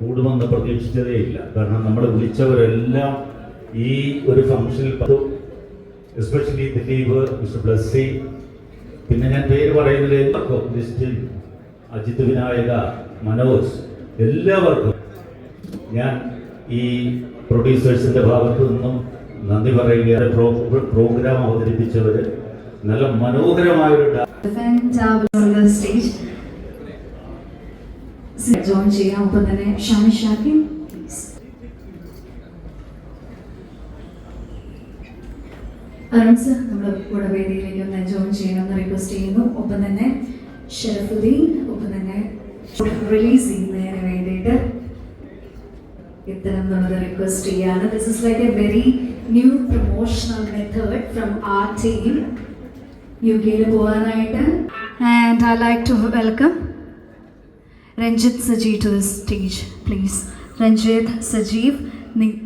കൂടുമെന്ന് പ്രതീക്ഷിച്ചതേ ഇല്ല. കാരണം നമ്മൾ വിളിച്ചവരെല്ലാം ഈ ഒരു ഫംഗ്ഷനിൽ എസ്പെഷ്യലി ദിലീപ് മിസ്റ്റർ ബ്ലസ്സി പിന്നെ ഞാൻ പേര് പറയുന്നതിൽ അജിത് വിനായക മനോജ് എല്ലാവർക്കും. ഞാൻ ഈ പ്രൊഡ്യൂസേഴ്സിന്റെ ഭാഗത്തു നിന്നും നന്ദി പറയുകയാണ്. പ്രോ- പ്രോഗ്രാം അവതരിപ്പിച്ചവർ നല്ല മനോഹരമായൊരു സ്റ്റേജ് ജോയിൻ ചെയ്യാം ഒപ്പം തന്നെ ഷാമി ഷാക്കിം അരുൺ സർ നമ്മുടെ കൂടെ വേദിയിലേക്ക് ഒന്ന് ജോയിൻ ചെയ്യണമെന്ന് റിക്വസ്റ്റ് ചെയ്യുന്നു. ഒപ്പം തന്നെ ഷെറഫുദ്ദീൻ ഒപ്പം തന്നെ റിലീസ് ചെയ്യുന്നതിന് വേണ്ടിയിട്ട് ഇത്തരം എന്നുള്ളത് റിക്വസ്റ്റ് ചെയ്യാണ് this is like a very new promotional method from our team U കെയിൽ പോകാനായിട്ട്. And I like to welcome Ranjith Sajeev to the stage please Ranjith Sajeev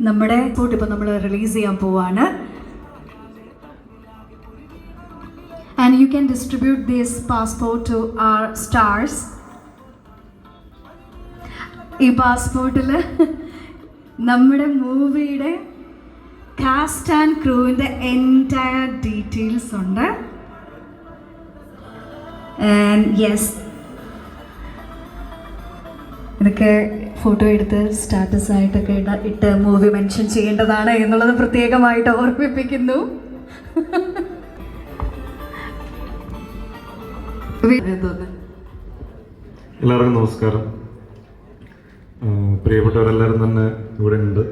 നമ്മുടെ ഫോട്ട് ഇപ്പോൾ നമ്മൾ റിലീസ് ചെയ്യാൻ പോവാണ്. And you can distribute this passport to our stars ഈ പാസ്പോർട്ടിൽ നമ്മുടെ മൂവിയുടെ കാസ്റ്റ് ആൻഡ് ക്രൂവിന്റെ എന്റയർ ഡീറ്റെയിൽസ് ഉണ്ട്. ആൻഡ് യെസ് ഇതൊക്കെ ഫോട്ടോ എടുത്ത് സ്റ്റാറ്റസ് ആയിട്ടൊക്കെ ഇട ഇട്ട് മൂവി മെൻഷൻ ചെയ്യേണ്ടതാണ് എന്നുള്ളത് പ്രത്യേകമായിട്ട് ഓർമ്മിപ്പിക്കുന്നു. എല്ലാവർക്കും നമസ്കാരം. പ്രിയപ്പെട്ടവരെല്ലാവരും തന്നെ ഇവിടെ ഉണ്ട്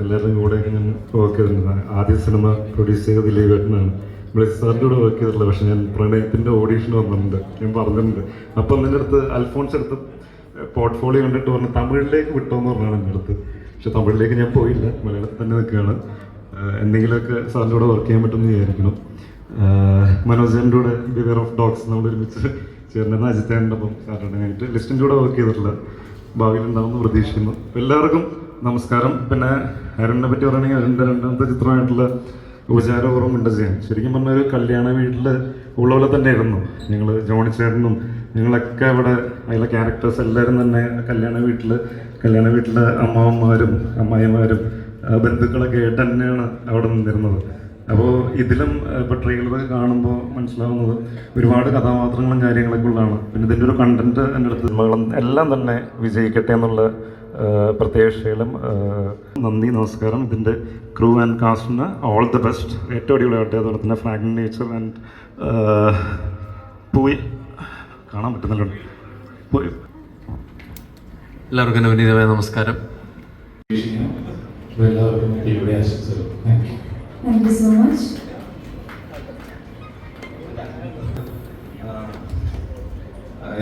എല്ലാവരുടെയും എല്ലാവരും കൂടെ ഞാൻ വർക്ക് ചെയ്തിട്ടുണ്ട്. ആദ്യ സിനിമ പ്രൊഡ്യൂസ് ചെയ്ത ദിലീപേട്ടനാണ് ഇവിടെ സാറിന്റെ കൂടെ വർക്ക് ചെയ്തിട്ടുള്ളത്. പക്ഷേ ഞാൻ പ്രണയത്തിന്റെ ഓഡീഷൻ വന്നിട്ടുണ്ട്. ഞാൻ പറഞ്ഞിട്ടുണ്ട്. അപ്പം നിന്റെ അടുത്ത് അൽഫോൺസ് അടുത്ത് പോർട്ട്ഫോളിയോ കണ്ടിട്ട് പറഞ്ഞു തമിഴിലേക്ക് വിട്ടോന്ന് പറഞ്ഞാണ് എന്റെ അടുത്ത്. പക്ഷെ തമിഴിലേക്ക് ഞാൻ പോയില്ല മലയാളത്തിൽ തന്നെ നിൽക്കുകയാണ്. എന്തെങ്കിലുമൊക്കെ സാറിന്റെ കൂടെ വർക്ക് ചെയ്യാൻ പറ്റുമെന്ന് വിചാരിക്കണം മനോജന്റെ കൂടെ ബിവെയർ ഓഫ് ഡോഗ്സ് നമ്മൾ ഒരുമിച്ച് ചേർന്നിരുന്ന അജിത്തേന്റെ ഒപ്പം സാറിന്റെ കഴിഞ്ഞിട്ട്. ലിസ്റ്റിന്റെ കൂടെ വർക്ക് ചെയ്തിട്ടില്ല ഭാവിയിൽ ഉണ്ടാവുമെന്ന് പ്രതീക്ഷിക്കുന്നു. എല്ലാവർക്കും നമസ്കാരം. പിന്നെ അരുണിനെ പറ്റി പറയുകയാണെങ്കിൽ അരുണിന്റെ രണ്ടാമത്തെ ചിത്രമായിട്ടുള്ള ഉപചാരപൂർവം ഉണ്ട് ചെയ്യാൻ ശരിക്കും പറഞ്ഞ ഒരു കല്യാണ വീട്ടിൽ ഉള്ള തന്നെ ഇരുന്നു ഞങ്ങൾ ജോണി ചേട്ടനും ഞങ്ങളൊക്കെ ഇവിടെ അതിലെ ക്യാരക്ടേഴ്സ് എല്ലാവരും തന്നെ കല്യാണ വീട്ടിൽ കല്യാണ വീട്ടിലെ അമ്മാവന്മാരും അമ്മായിമാരും ബന്ധുക്കളൊക്കെ ആയിട്ട് തന്നെയാണ് അവിടെ നിന്നിരുന്നത്. അപ്പോൾ ഇതിലും ഇപ്പോൾ ട്രെയിലർ കാണുമ്പോൾ മനസ്സിലാവുന്നത് ഒരുപാട് കഥാപാത്രങ്ങളും കാര്യങ്ങളൊക്കെ ഉള്ളതാണ്. പിന്നെ ഇതിന്റെ ഒരു കണ്ടന്റ് എന്റെ അടുത്ത് സിനിമകളും എല്ലാം തന്നെ വിജയിക്കട്ടെ എന്നുള്ള പ്രത്യാശയിലും നന്ദി നമസ്കാരം. ഇതിന്റെ ക്രൂ ആൻഡ് കാസ്റ്റിന് ഓൾ ദി ബെസ്റ്റ് ഏറ്റവും അടിപൊളിയാവട്ടെ. അതുപോലെ തന്നെ ഫ്രാങ്ക് നേച്ചർ ആൻഡ് പോയി കാണാൻ പറ്റുന്നില്ല. പോയി എല്ലാവർക്കും നമസ്കാരം. എല്ലാവർക്കും ഇവിടെ ആശംസകൾ. Thank you thank so much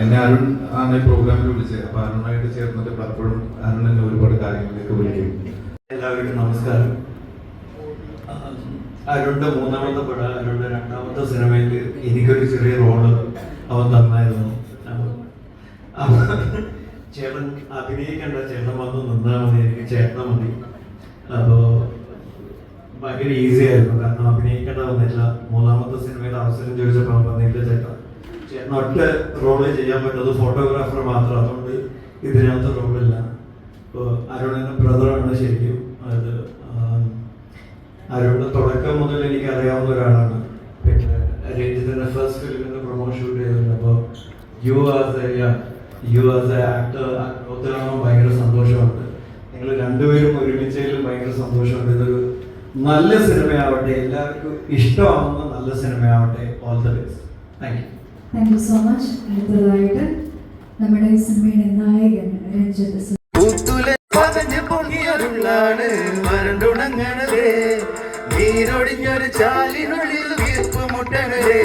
എന്നെ അരുൺ ആണ് പ്രോഗ്രാമിൽ വിളിച്ചത്. അപ്പൊ അരുണായിട്ട് ചേർന്നിട്ട് പലപ്പോഴും അരുൺ എന്നെ ഒരുപാട് കാര്യങ്ങളിലേക്ക് വിളിക്കും. എല്ലാവർക്കും നമസ്കാരം. അരുണിന്റെ മൂന്നാമത്തെ പട അരുണിന്റെ രണ്ടാമത്തെ സിനിമയിൽ എനിക്കൊരു ചെറിയ റോൾ അവൻ തന്നായിരുന്നു. ചേട്ടൻ അഭിനയിക്കേണ്ട ചേട്ടൻ വന്ന് നിന്നാൽ മതി എനിക്ക് ചേട്ടന മതി. അപ്പോ ഭയങ്കര ഈസി ആയിരുന്നു. കാരണം അഭിനയിക്കേണ്ട വന്നില്ല മൂന്നാമത്തെ സിനിമയിൽ അവസരം ചോദിച്ചപ്പോൾ വന്നില്ല ചേട്ടാ ചേട്ടൻ ഒറ്റ റോൾ ചെയ്യാൻ പറ്റുന്നത് ഫോട്ടോഗ്രാഫർ മാത്രം. അതുകൊണ്ട് ഇതിനകത്ത് റോളില്ല ഇപ്പോൾ അരുണിന്റെ ബ്രദറാണ് ശരിക്കും. അത് അരുണ് തുടക്കം മുതൽ എനിക്ക് അറിയാവുന്ന ഒരാളാണ്. പിന്നെ രഞ്ജിത്തിന്റെ ഫസ്റ്റ് ഫിലിമിന്റെ പ്രൊമോ ഷൂട്ട് ചെയ്തിട്ടുണ്ട് അപ്പോൾ you as a you as a actor ഒത്തിരി ഭയങ്കര സന്തോഷമുണ്ട്. നിങ്ങൾ രണ്ടുപേരും ഒരുമിച്ചതിലും ഭയങ്കര സന്തോഷമുണ്ട്. ഇതൊരു നല്ല സിനിമയാവട്ടെ എല്ലാവർക്കും ഇഷ്ടമാവുന്ന നല്ല സിനിമയാവട്ടെ. All the best thank you thank you so much അടുത്തതായിട്ട് നമ്മുടെ ഈ സിനിമയുടെ നായകൻ രഞ്ജിത്ത് പൊങ്ങിയരുള്ളാണ് വരണ്ടുണങ്ങണതേ. നീരൊടിഞ്ഞൊരു ചാലിനുള്ളിൽ വീർപ്പ് മുട്ടണതേ